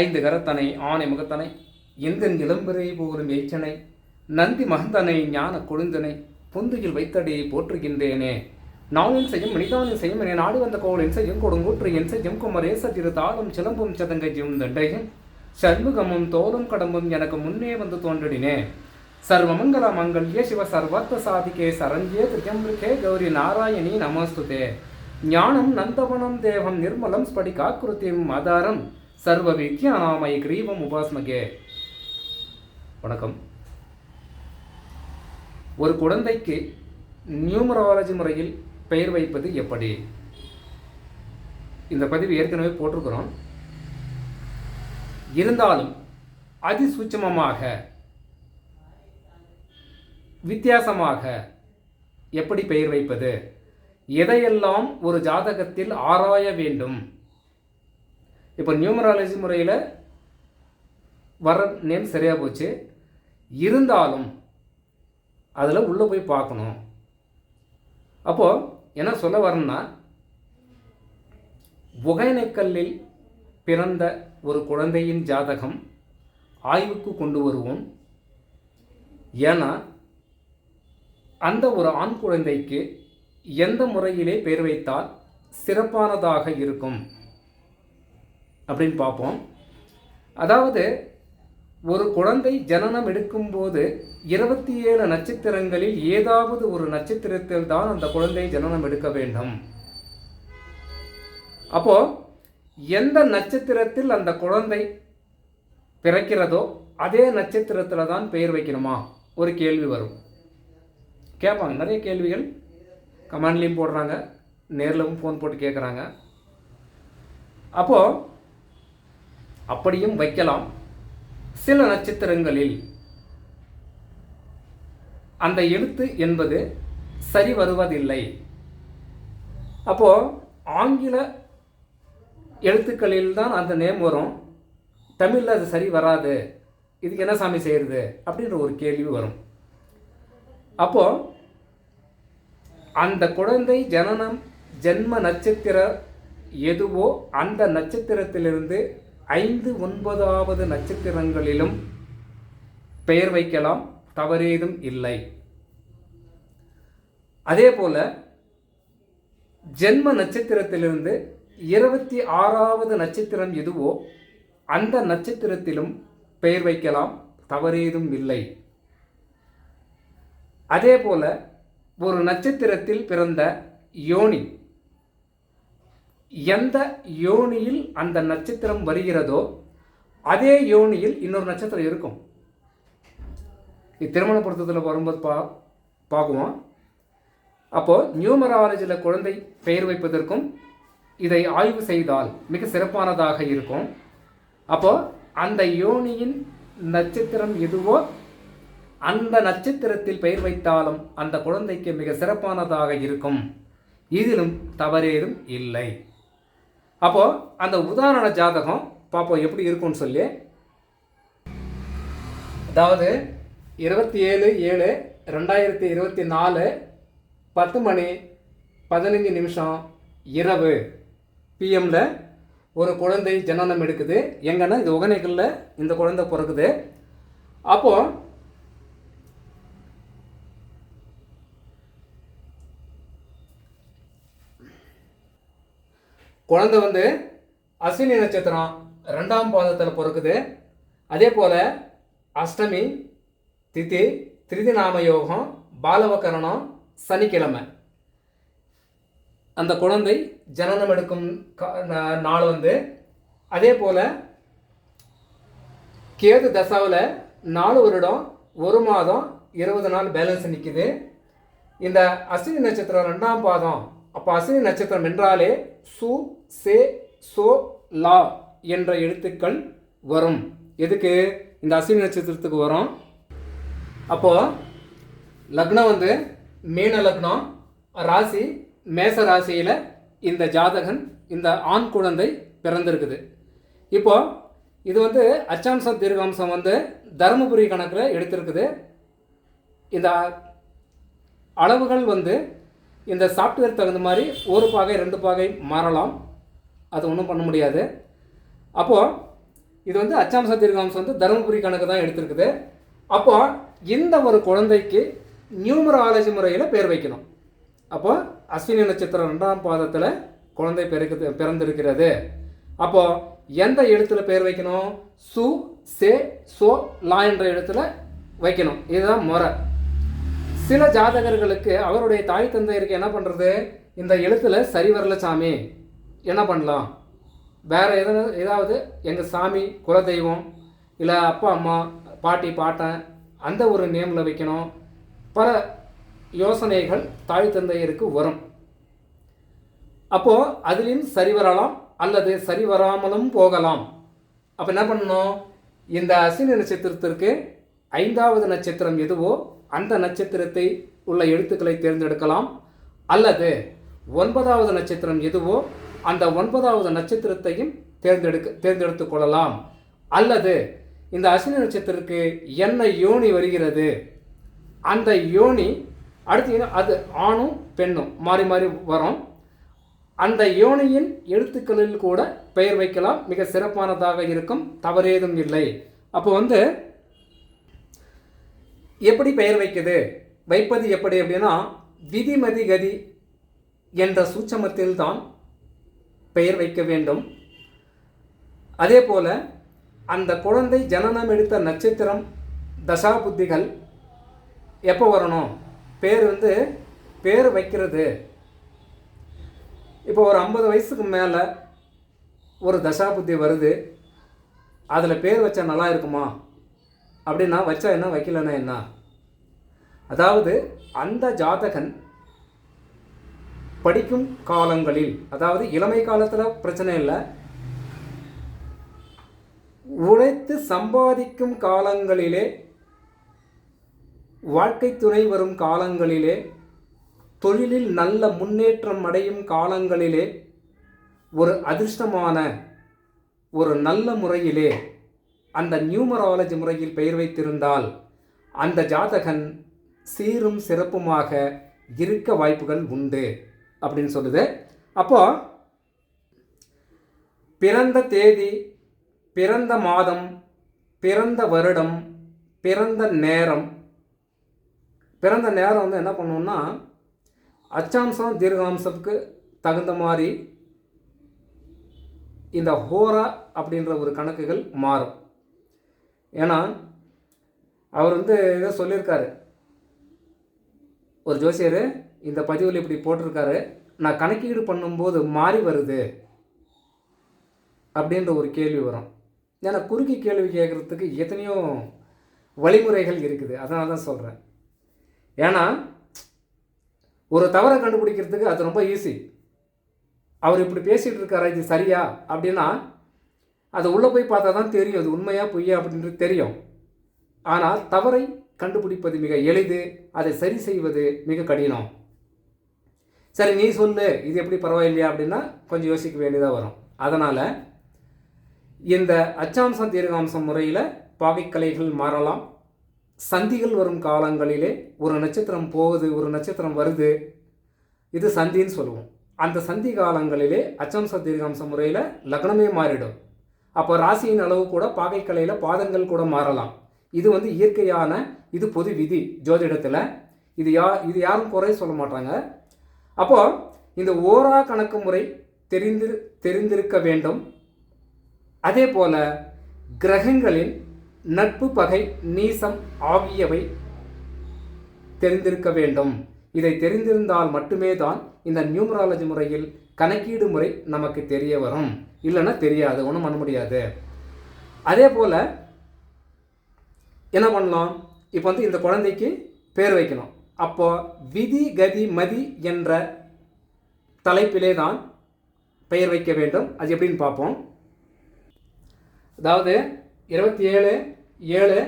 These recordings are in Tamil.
ஐந்து கரத்தனை ஆனை முகத்தனை எந்தன் இளம்பிறை போலும் ஏச்சனை நந்தி மகந்தனை ஞான கொழுந்தனை பொந்துகில் வைத்தடியை போற்றுகின்றேனே. நாளின் செய்யும் மனிதானின் செய்யும் என நாடு வந்த கோளின் செய்யும் கொடுங்கூற்று என் செய்யும் குமரேச திரு தாளும் சிலம்பும் சதங்கஜியும் தண்டையும் சண்முகமும் தோலும் கடம்பும் எனக்கு முன்னே வந்து தோன்றினே சர்வமங்கல மங்கல்ய சிவ சர்வத்த சாதிகே சரண்யே திரியம்பிகே கௌரி நாராயணி நமஸ்துதே. ஞானம் நந்தவனம் தேவம் நிர்மலம் ஸ்படிகாக்கிருத்திம் ஆதாரம். சர்வ வித்யாநாமய கிரீவம் உபாஸ்மகே. வணக்கம். ஒரு குழந்தைக்கு நியூமராலஜி முறையில் பெயர் வைப்பது எப்படி? இந்த பதிவு ஏற்கனவே போட்டிருக்கிறோம். இருந்தாலும் அதிசூட்சமமாக வித்தியாசமாக எப்படி பெயர் வைப்பது? எதையெல்லாம் ஒரு ஜாதகத்தில் ஆராய வேண்டும்? இப்போ நியூமராலஜி முறையில் வர நேம் சரியாக போச்சு. இருந்தாலும் அதில் உள்ளே போய் பார்க்கணும். அப்போது என்ன சொல்ல வரேன்னா ஒகேனக்கல்லில் பிறந்த ஒரு குழந்தையின் ஜாதகம் ஆய்வுக்கு கொண்டு வருவோம். ஏன்னா அந்த ஒரு ஆண் குழந்தைக்கு எந்த முறையிலே பெயர் வைத்தால் சிறப்பானதாக இருக்கும். அப்படின்னு பார்ப்போம். அதாவது ஒரு குழந்தை ஜனனம் எடுக்கும்போது இருபத்தி ஏழு நட்சத்திரங்களில் ஏதாவது ஒரு நட்சத்திரத்தில் தான் அந்த குழந்தை ஜனனம் எடுக்க வேண்டும். அப்போ எந்த நட்சத்திரத்தில் அந்த குழந்தை பிறக்கிறதோ அதே நட்சத்திரத்தில் தான் பெயர் வைக்கணுமா? ஒரு கேள்வி வரும். கேட்பாங்க. நிறைய கேள்விகள் கமெண்ட்லேயும் போடுறாங்க. நேர்லவும் ஃபோன் போட்டு கேட்குறாங்க அப்போது அப்படியும் வைக்கலாம். சில நட்சத்திரங்களில் அந்த எழுத்து என்பது சரி வருவதில்லை. அப்போ ஆங்கில எழுத்துக்களில் தான் அந்த நேம் வரும். தமிழில் அது சரி வராது. இதுக்கு என்ன சாமி செய்கிறது அப்படின்ற ஒரு கேள்வி வரும். அப்போ அந்த குழந்தை ஜனனம் ஜென்ம நட்சத்திர எதுவோ அந்த நட்சத்திரத்திலிருந்து ஐந்து ஒன்பதாவது நட்சத்திரங்களிலும் பெயர் வைக்கலாம் தவறேதும் இல்லை. அதே போல ஜென்ம நட்சத்திரத்திலிருந்து இருபத்தி ஆறாவது நட்சத்திரம் எதுவோ அந்த நட்சத்திரத்திலும் பெயர் வைக்கலாம் தவறேதும் இல்லை. அதே போல ஒரு நட்சத்திரத்தில் பிறந்த யோனி எந்த யோனியில் அந்த நட்சத்திரம் வருகிறதோ அதே யோனியில் இன்னொரு நட்சத்திரம் இருக்கும். திருமண பொருத்தத்தில் வரும்போது பா பார்க்குவோம். அப்போது நியூமராலஜியில் குழந்தை பெயர் வைப்பதற்கும் இதை ஆய்வு செய்தால் மிக சிறப்பானதாக இருக்கும். அப்போது அந்த யோனியின் நட்சத்திரம் எதுவோ அந்த நட்சத்திரத்தில் பெயர் வைத்தாலும் அந்த குழந்தைக்கு மிக சிறப்பானதாக இருக்கும். இதிலும் தவறேதும் இல்லை. அப்போது அந்த உதாரண ஜாதகம் பார்ப்போம் எப்படி இருக்கும்னு சொல்லி. அதாவது இருபத்தி ஏழு ஏழு ரெண்டாயிரத்தி இருபத்தி நாலு பத்து மணி பதினஞ்சு நிமிஷம் இரவு. பிஎம்மில் ஒரு குழந்தை ஜனனம் எடுக்குது. எங்கன்னா இது ஒகனைகளில் இந்த குழந்தை பிறக்குது. அப்போது குழந்தை வந்து அஸ்வினி நட்சத்திரம் ரெண்டாம் பாதத்தில் பிறக்குது. அதே போல் அஷ்டமி திதி திருதி நாம யோகம் பாலவகரணம் சனிக்கிழமை. அந்த குழந்தை ஜனனம் எடுக்கும் நாள் வந்து அதே போல் கேது தசாவில் நாலு வருடம் ஒரு மாதம் இருபது நாள் பேலன்ஸ் நிற்கிது இந்த அஸ்வினி நட்சத்திரம் ரெண்டாம் பாதம் அப்போ அஸ்வினி நட்சத்திரம் என்றாலே சு சே சோ லா என்ற எழுத்துக்கள் வரும். எதுக்கு? இந்த அஸ்வினி நட்சத்திரத்துக்கு வரும். அப்போது லக்னம் வந்து மீன லக்னம் ராசி மேச ராசியில் இந்த ஜாதகன் இந்த ஆண் குழந்தை பிறந்திருக்குது. இப்போ இது வந்து அச்சாம்சம் தீர்காம்சம் வந்து தருமபுரி கணக்கில் எடுத்திருக்குது. இந்த அளவுகள் வந்து இந்த சாஃப்ட்வேர் தகுந்த மாதிரி ஒரு பாகை ரெண்டு பாகை மாறலாம். அது ஒன்றும் பண்ண முடியாது. அப்போது இது வந்து அச்சாம்ச தீர்க்காம்சம் வந்து தருமபுரி கணக்கு தான் எடுத்திருக்குது. அப்போது இந்த ஒரு குழந்தைக்கு நியூமராலஜி முறையில் பேர் வைக்கணும். அப்போது அஸ்வினி நட்சத்திரம் ரெண்டாம் பாதத்தில் குழந்தை பிறகு பிறந்திருக்கிறது. அப்போது எந்த எழுத்துல பேர் வைக்கணும்? சு சே சோ லா என்ற எழுத்துல வைக்கணும். இதுதான் முறை. சில ஜாதகர்களுக்கு அவருடைய தாய் தந்தையருக்கு என்ன பண்ணுறது இந்த எழுத்துல சரி வரல சாமி. என்ன பண்ணலாம்? வேறு எதனா ஏதாவது எங்கள் சாமி குலதெய்வம் இல்லை அப்பா அம்மா பாட்டி பாட்டன் அந்த ஒரு நேமில் வைக்கணும். பல யோசனைகள் தாய் தந்தையருக்கு வரும். அப்போது அதுலேயும் சரி வரலாம் அல்லது சரி வராமலும் போகலாம். அப்போ என்ன பண்ணணும்? இந்த அசினி நட்சத்திரத்திற்கு ஐந்தாவது நட்சத்திரம் எதுவோ அந்த நட்சத்திரத்தை உள்ள எழுத்துக்களை தேர்ந்தெடுக்கலாம். அல்லது ஒன்பதாவது நட்சத்திரம் எதுவோ அந்த ஒன்பதாவது நட்சத்திரத்தையும் தேர்ந்தெடுக்க தேர்ந்தெடுத்து கொள்ளலாம். அல்லது இந்த அஸ்வினி நட்சத்திரத்துக்கு என்ன யோனி வருகிறது? அந்த யோனி அடுத்து அது ஆணும் பெண்ணும் மாறி மாறி வரும். அந்த யோனியின் எழுத்துக்களில் கூட பெயர் வைக்கலாம். மிக சிறப்பானதாக இருக்கும். தவறேதும் இல்லை. அப்போ வந்து எப்படி பெயர் வைக்குது? வைப்பது எப்படி அப்படின்னா விதிமதி கதி என்ற சூட்சமத்தில் தான் பெயர் வைக்க வேண்டும். அதே போல் அந்த குழந்தை ஜனனம் எடுத்த நட்சத்திரம் தசாபுத்திகள் எப்போ வரணும்? பேர் வந்து பேர் வைக்கிறது. இப்போ ஒரு ஐம்பது வயசுக்கு மேலே ஒரு தசாபுத்தி வருது. அதில் பேர் வச்சா நல்லா இருக்குமா? அப்படின்னா வச்சா என்ன? வைக்கலன்னா என்ன? அதாவது அந்த ஜாதகன் படிக்கும் காலங்களில் அதாவது இளமை காலத்தில் பிரச்சனை இல்லை உழைத்து சம்பாதிக்கும் காலங்களிலே வாழ்க்கை துணை வரும் காலங்களிலே தொழிலில் நல்ல முன்னேற்றம் அடையும் காலங்களிலே ஒரு அதிர்ஷ்டமான ஒரு நல்ல முறையிலே அந்த நியூமராலஜி முறையில் பெயர் வைத்திருந்தால் அந்த ஜாதகன் சீரும் சிறப்புமாக இருக்க வாய்ப்புகள் உண்டு அப்படின்னு சொல்லுது. அப்போ பிறந்த தேதி பிறந்த மாதம் பிறந்த வருடம் பிறந்த நேரம். பிறந்த நேரம் வந்து என்ன பண்ணுவோம்னா அச்சாம்சம் தீர்காம்சத்துக்கு தகுந்த மாதிரி இந்த ஹோரா அப்படின்ற ஒரு கணக்குகள் மாறும். ஏன்னா அவர் வந்து ஏதோ சொல்லியிருக்காரு. ஒரு ஜோசியர் இந்த பதிவில் இப்படி போட்டிருக்காரு நான் கணக்கீடு பண்ணும்போது மாறி வருது அப்படின்ற ஒரு கேள்வி வரும். ஏன்னா குறுக்கி கேள்வி கேட்குறதுக்கு எத்தனையோ வழிமுறைகள் இருக்குது. அதனால தான் சொல்கிறேன் ஏன்னா ஒரு தவறை கண்டுபிடிக்கிறதுக்கு அது ரொம்ப ஈஸி அவர் இப்படி பேசிகிட்டு இருக்காரா இது சரியா? அப்படின்னா அது உள்ளே போய் பார்த்தா தான் தெரியும். அது உண்மையா பொய்யா அப்படின்றது தெரியும். ஆனால் தவறை கண்டுபிடிப்பது மிக எளிது அதை சரி செய்வது மிக கடினம். சரி நீ சொல்லு இது எப்படி பரவாயில்லையா அப்படின்னா கொஞ்சம் யோசிக்க வேண்டியதாக வரும். அதனால் இந்த அச்சாம்சம் தீர்காம்சம் முறையில் பாவைக்கலைகள் மாறலாம். சந்திகள் வரும் காலங்களிலே ஒரு நட்சத்திரம் போகுது ஒரு நட்சத்திரம் வருது. இது சந்தின்னு சொல்லுவோம். அந்த சந்தி காலங்களிலே அச்சம்ச தீர்காம்ச முறையில் லக்னமே மாறிடும். அப்போ ராசியின் அளவு கூட பாகைக்கலையில் பாதங்கள் கூட மாறலாம். இது வந்து இயற்கையான இது பொது விதி ஜோதிடத்தில். இது யா இது யாரும் குறை சொல்ல மாட்டாங்க. அப்போது இந்த ஓரா கணக்கு முறை தெரிந்து தெரிந்திருக்க வேண்டும். அதே போல கிரகங்களின் நட்பு பகை நீசம் ஆகியவை தெரிந்திருக்க வேண்டும். இதை தெரிந்திருந்தால் மட்டுமே தான் இந்த நியூமராலஜி முறையில் கணக்கீடு முறை நமக்கு தெரிய வரும். இல்லைன்னா தெரியாது ஒன்றும் பண்ண முடியாது. அதே போல் என்ன பண்ணலாம்? இப்போ வந்து இந்த குழந்தைக்கு பேர் வைக்கணும். அப்போ விதி கதி மதி என்ற தலைப்பிலே தான் பெயர் வைக்க வேண்டும். அது எப்படின்னு பார்ப்போம். அதாவது இருபத்தி ஏழு ஏழு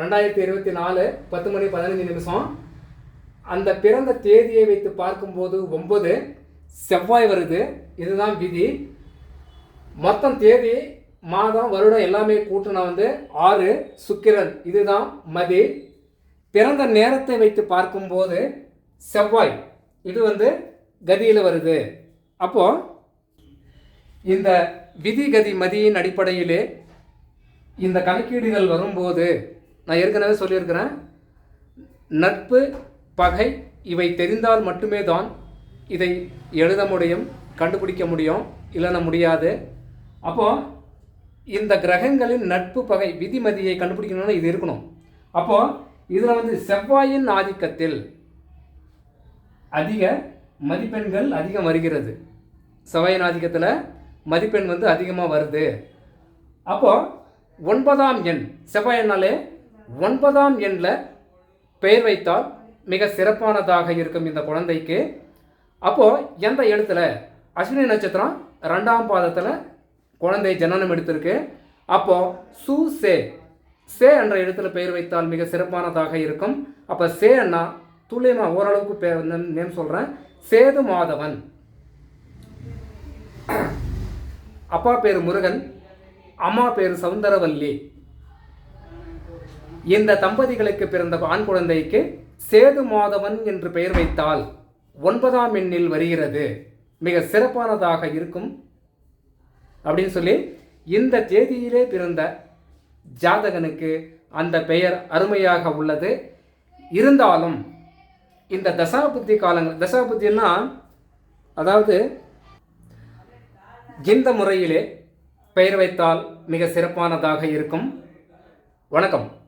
ரெண்டாயிரத்தி இருபத்தி நாலு பத்து மணி பதினஞ்சு நிமிஷம். அந்த பிறந்த தேதியை வைத்து பார்க்கும்போது ஒம்பது செவ்வாய் வருது இதுதான் விதி. மொத்தம் தேதி மாதம் வருடம் எல்லாமே கூட்டினா வந்து ஆறு சுக்கிரன் இதுதான் மதி. பிறந்த நேரத்தை வைத்து பார்க்கும்போது செவ்வாய் இது வந்து கதியில் வருது. அப்போ இந்த விதி கதி மதியின் அடிப்படையிலே இந்த கணக்கீடுகள் வரும்போது நான் ஏற்கனவே சொல்லியிருக்கிறேன் நட்பு பகை இவை தெரிந்தால் மட்டுமே தான் இதை எழுத முடியும் கண்டுபிடிக்க முடியும் இல்லைன்னா முடியாது. அப்போது இந்த கிரகங்களின் நட்பு பகை விதிமதியை கண்டுபிடிக்கணும்னா இது இருக்கணும். அப்போது இதில் வந்து செவ்வாயின் ஆதிக்கத்தில் அதிக மதிப்பெண்கள் அதிகம் வருகிறது. செவ்வாயின் ஆதிக்கத்தில் மதிப்பெண் வந்து அதிகமாக வருது. அப்போது ஒன்பதாம் எண் செவ்வாய் ஒன்பதாம் எண்ணில் பெயர் வைத்தால் மிக சிறப்பானதாக இருக்கும் இந்த குழந்தைக்கு. அப்போது எந்த இடத்துல? அஸ்வினி நட்சத்திரம் ரெண்டாம் பாதத்தில் குழந்தை ஜனனம் எடுத்திருக்கு. அப்போது சு சே. சே என்ற இடத்துல பெயர் வைத்தால் மிக சிறப்பானதாக இருக்கும். அப்போ சே அண்ணா துல்லியமாக ஓரளவுக்கு பேர் நேம் சொல்கிறேன் சேது மாதவன். அப்பா பேர் முருகன் அம்மா பேர் சவுந்தரவல்லி. இந்த தம்பதிகளுக்கு பிறந்த ஆண் குழந்தைக்கு சேது மாதவன் என்று பெயர் வைத்தால் ஒன்பதாம் எண்ணில் வருகிறது. மிக சிறப்பானதாக இருக்கும். அப்படின்னு சொல்லி இந்த தேதியிலே பிறந்த ஜாதகனுக்கு அந்த பெயர் அருமையாக உள்ளது. இருந்தாலும் இந்த தசாபுத்தி காலங்கள் தசாபுத்தின்னா அதாவது இந்த முறையிலே பெயர் வைத்தால் மிக சிறப்பானதாக இருக்கும். வணக்கம்.